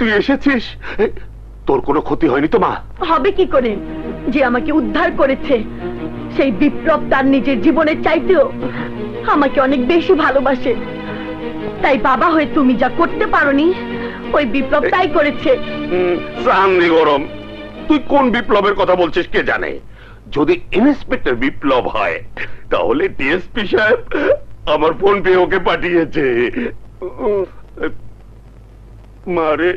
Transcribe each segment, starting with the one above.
তুই এসেছিস? তোর কোনো ক্ষতি হয়নি তো মা? হবে কি করে? যে আমাকে উদ্ধার করেছে সেই বিপ্লব তার নিজের জীবনের চাইতেও আমাকে অনেক বেশি ভালোবাসে। তাই বাবা হয়ে তুমি যা করতে পারোনি ওই বিপ্লব তাই করেছে। সামনে গরম তুই কোন বিপ্লবের কথা বলছিস কে জানে? যদি ইন্সপেক্টর বিপ্লব হয় তাহলে ডিএসপি সাহেব আমার ফোন পে ওকে পাঠিয়েছে। মারে,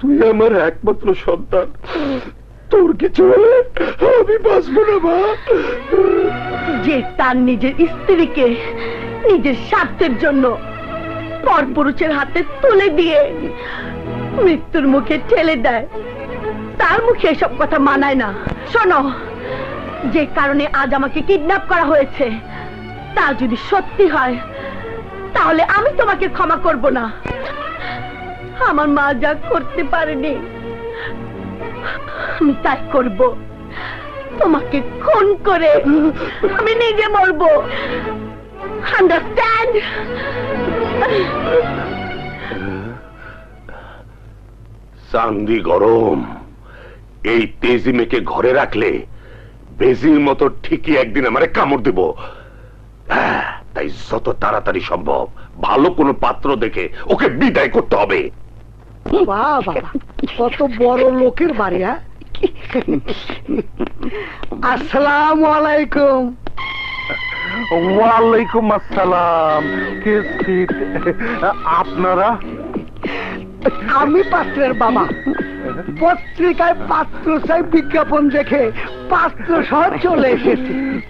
তুই আমার একমাত্র সন্তান। তোর কিছু হলে আমি বাঁচবো না, মা। যে তার নিজের স্ত্রীকে নিজের স্বার্থের জন্য পরপুরুষের হাতে তুলে দিয়ে মৃত্যুর মুখে ঠেলে দেয়, তার মুখে এসব কথা মানায় না। শোনো, যে কারণে আজ আমাকে কিডন্যাপ করা হয়েছে, তা যদি সত্যি হয়, তাহলে আমি তোমাকে ক্ষমা করব না। আমার মা যা করতে পারেনি আমি তাই করব। তোমাকে খুন করে আমি নিজে মরবো। আন্ডারস্ট্যান্ড চান্দি গরম এই তেজি মেয়েকে ঘরে রাখলে বেজির মতো ঠিকই একদিন আমারে কামড় দিব। হ্যাঁ, তাই যত তাড়াতাড়ি সম্ভব ভালো কোনো পাত্র দেখে ওকে বিদায় করতে হবে। বাহ বাবা কত বড় লোকের বাড়ি হ্যাঁ? আসসালাম আলাইকুম। ওয়ালাইকুম আসসালাম। আপনারা? আমি পাত্রের বাবা। পত্রিকায় পাত্র চাই বিজ্ঞাপন দেখে পাত্র সহ চলে এসেছি।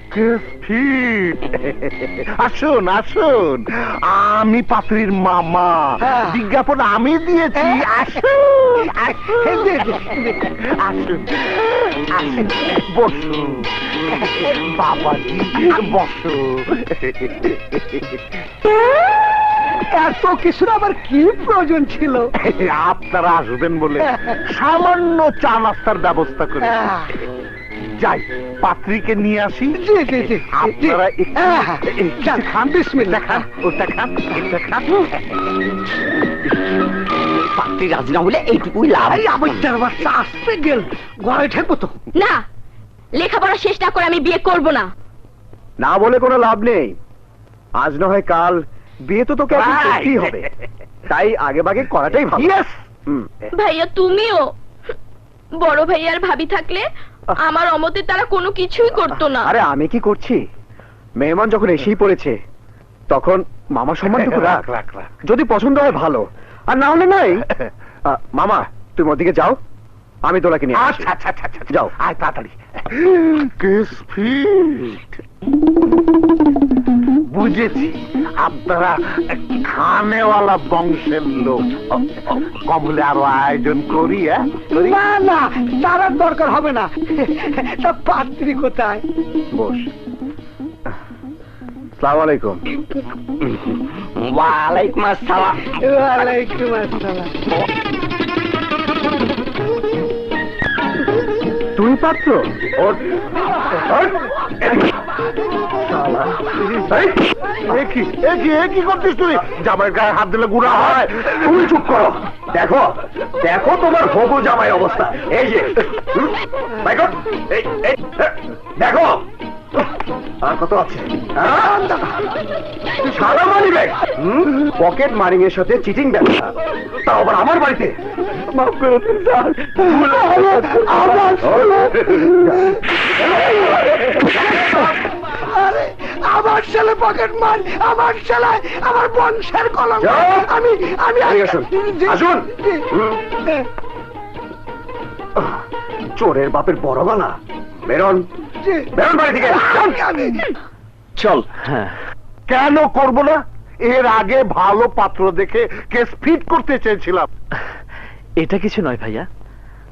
আসুন আসুন। আমি পাত্রীর মামা। হ্যাঁ। বিজ্ঞাপন আমি দিয়েছি। আসুন আসুন। জি। আসুন আসুন। বসুন। বাবাজি এত কিছুর আবার কি প্রয়োজন ছিল? আপনারা আসবেন বলে সামান্য চা নাস্তার ব্যবস্থা করে যাই পাত্রীকে নিয়ে আসি। জি জি জি আপনারা খান। বিসমিল্লাহ। দেখান ওটা খান এটা খান। পাত্রী রাজি না হলে এইটুকুই লাভ। আবার বাচ্চা আসতে গেল। ঘরে ঠেকবো তো। না লেখাপড়া শেষ না করে আমি বিয়ে করব না। না বলে কোনো লাভ নেই। আজ না হয় কাল বিয়ে তো তোকে এখন করতেই হবে। তাই আগে ভাগে করাটাই ভালো। হুম। ভাইয়া তুমিও? বড় ভাইয়ার ভাবি থাকলে আমার অমতে তারা কোনো কিছুই করতো না। আরে আমি কি করছি? মেহমান যখন এসেই পড়েছে তখন মামা সম্মানটুকু রাখ। রাখ, রাখ। যদি পছন্দ হয় ভালো। আর না হলে নাই। আহ, মামা তুমি ওদিকে যাও। আমি তোলাকে নিয়ে আচ্ছা আচ্ছা আচ্ছা আচ্ছা। যাও। আয় তাড়াতাড়ি। কে স্পিড বুঝেছি। আপনারা খানেওয়ালা বংশের লোক। কমলে আরও আয়োজন করি হ্যাঁ? না না তার দরকার হবে না। তা পাত্রী কোথায়? বস। সালাম আলাইকুম ওয়ালাইকুম আসসালাম। ওয়ালাইকুম আসসালাম। এই, এ কি করছিস তুই? জামাইয়ের গায়ে হাত দিলে গুড়া হয়। তুমি চুপ করো। দেখো দেখো তোমার হবু জামাই অবস্থা। এই যে দেখো। আর কত আছে? সাদা মানি ব্যাগ পকেট মারিং এর সাথে চিটিং ব্যবসা। তাও আবার আমার বাড়িতে? মাফ করে দিন স্যার। ভুল আমার আরে আমার ছেলে পকেট মার আমার ছেলে আমার বংশের কলঙ্ক। আমি আমি আসুন। আসুন। হ্যাঁ, চোরের বাপের বড় গলা। বেরন। বেরন বাড়ি থেকে। চল। কেন করব না? এর আগে ভালো পাত্র দেখে কেস ফিট করতে চেয়েছিলাম। এটা কিছু নয় ভাইয়া।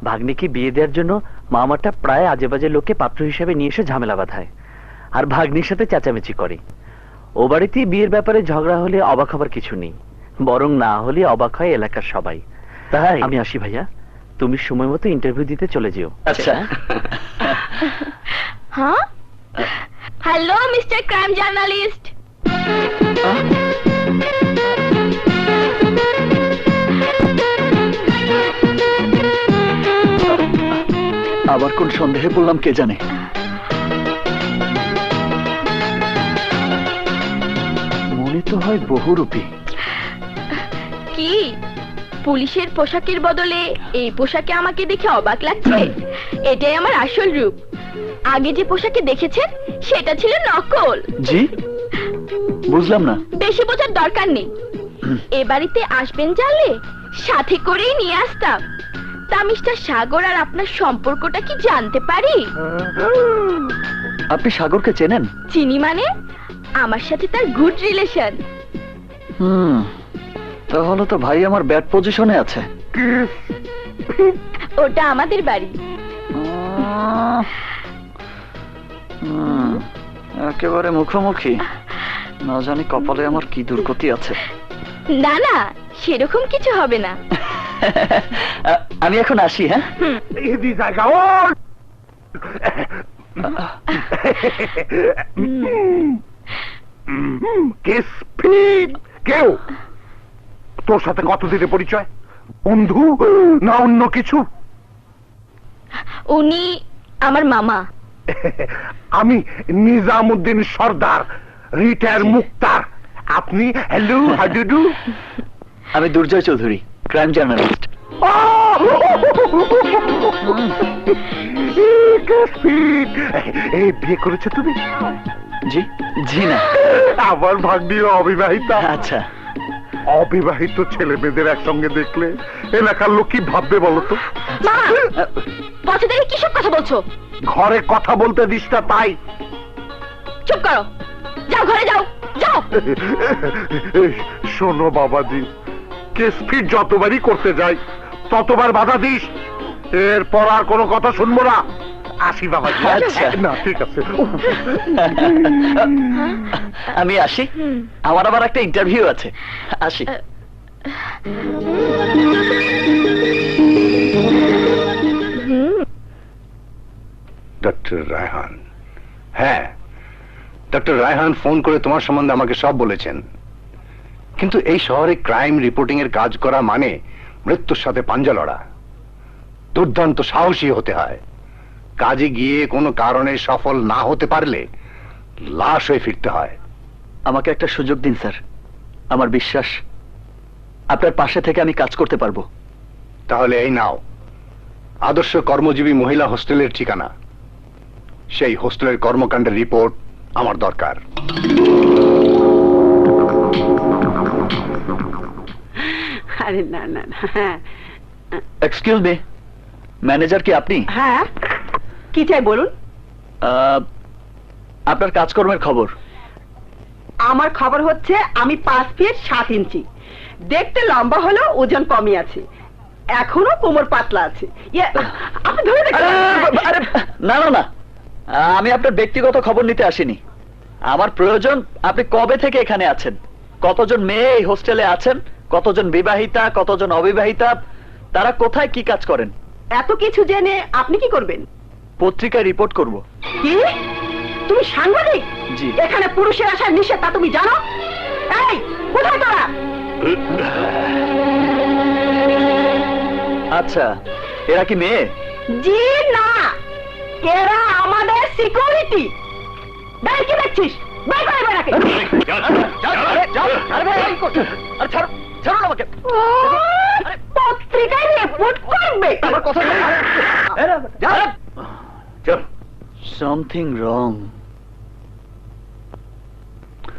ভাগ্নিকে বিয়ে দেওয়ার জন্য মামাটা প্রায় আজে বাজে লোককে পাত্র হিসেবে নিয়ে এসে ঝামেলা বাঁধায়। আর ভাগ্নির সাথে চেঁচামেচি করে। ও বাড়িতে বিয়ের ব্যাপারে ঝগড়া হলে অবাক হবার কিছু নেই। বরং না হলে অবাক হয় এলাকার সবাই। তাই? আমি আসি ভাইয়া। তুমি সময় মতো ইন্টারভিউ দিতে চলে যেও। আচ্ছা। হ্যাঁ হ্যালো মিস্টার ক্রাইম জার্নালিস্ট আবার কোন সন্দেহে পড়লাম কে জানে? মনে তো হয় বহুরূপী। কি? পুলিশের পোশাকের বদলে এই পোশাকে আমাকে দেখে অবাক লাগছে? এটাই আমার আসল রূপ। আগে যে পোশাকে দেখেছেন সেটা ছিল নকল। জি? বুঝলাম না। বেশি বোঝার দরকার নেই। এ বাড়িতে আসবেন জানলে সাথে করেই নিয়ে আসতাম। তা মিস্টার সাগর আর আপনার সম্পর্কটা কি জানতে পারি? আপনি সাগরকে চেনেন? চিনি মানে? আমার সাথে তার গুড রিলেশন হুম। তাহলে তো ভাই আমার ব্যাড পজিশনে আছে। ওটা আমাদের বাড়ি। একেবারে মুখোমুখি। না জানি কপালে আমার কি দুর্গতি আছে। না না সেরকম কিছু হবে না। আমি এখন আসি হ্যাঁ? এদি জায়গা ও কে স্পিড? কেউ? তোর সাথে কতদিনে পরিচয়? বন্ধু? না অন্য কিছু? উনি আমার মামা। আমি নিজামুদ্দিন সর্দার রিটায়ার মুক্তার। আপনি হ্যালো হাডুডু আমি দুর্জয় চৌধুরী ক্রাইম জার্নালিস্ট। এই বিয়ে করেছ তুমি? জি জি না। আমার অবিবাহিতা। আচ্ছা। অবিবাহিত ছেলে মেয়েদের একসঙ্গে দেখলে এলাকার লোক কি ভাববে বলতো। পছন্দের কিসব কথা বলছো? ঘরে কথা বলতে দিস না তাই। চুপ করো। যাও ঘরে যাও যাও। শোনো বাবাজি কেস ফিট যতবারই করতে যাই ততবার বাধা দিস। এরপর আর কোনো কথা শুনব না। আসি বাবাজি আচ্ছা। না ঠিক আছে। আমি আসি। আমার আবার একটা ইন্টারভিউ আছে। আসি। ডক্টর রায়হান। হ্যাঁ ডক্টর রায়হান ফোন করে তোমার সম্বন্ধে আমাকে সব বলেছেন। কিন্তু এই শহরে ক্রাইম রিপোর্টিং এর কাজ করা মানে মৃত্যুর সাথে পাঞ্জা লড়া। দুর্দান্ত সাহসী হতে হয়। কাজে গিয়ে কোনো কারণে সফল না হতে পারলে লাশ হয়ে ফিরতে হয়। আমাকে একটা সুযোগ দিন স্যার। আমার বিশ্বাস আপনার পাশে থেকে আমি কাজ করতে পারব। তাহলে এই নাও। আদর্শ কর্মজীবী মহিলা হোস্টেলের ঠিকানা। সেই হোস্টেলের কর্মকাণ্ডের রিপোর্ট আমার দরকার। আরে না না না। হ্যাঁ এক্সকিউজ মি ম্যানেজার কি আপনি? হ্যাঁ? কি চাই বলুন? আপনার কাজকর্মের খবর। আমার খবর হচ্ছে আমি পাঁচ ফিট সাত ইঞ্চি। দেখতে লম্বা হলেও ওজন কমই আছে। এখনও কোমর পাতলা আছে। ইয়ে, না না না। আমি আপনার ব্যক্তিগত খবর নিতে আসিনি। আমার প্রয়োজন আপনি কবে থেকে এখানে আছেন? কতজন মেয়ে এই হোস্টেলে আছেন? কতজন বিবাহিতা কতজন অবিবাহিতা? তারা কোথায় কি কাজ করেন? এত কিছু জেনে আপনি কি করবেন? পত্রিকায় রিপোর্ট করব। কি? তুমি সাংবাদিক? জি। এখানে পুরুষের আসার নিষেধ তা তুমি জানো? এই কোথায় তোরা? আচ্ছা এরা কি মেয়ে? জি না। এরা আমাদের সিকিউরিটি বের কি দেখছিস? যাও, আরে ভাই, এই ছাড়ো, আমাকে। পত্রিকায় রিপোর্ট করবে। আমার কথা। Something wrong.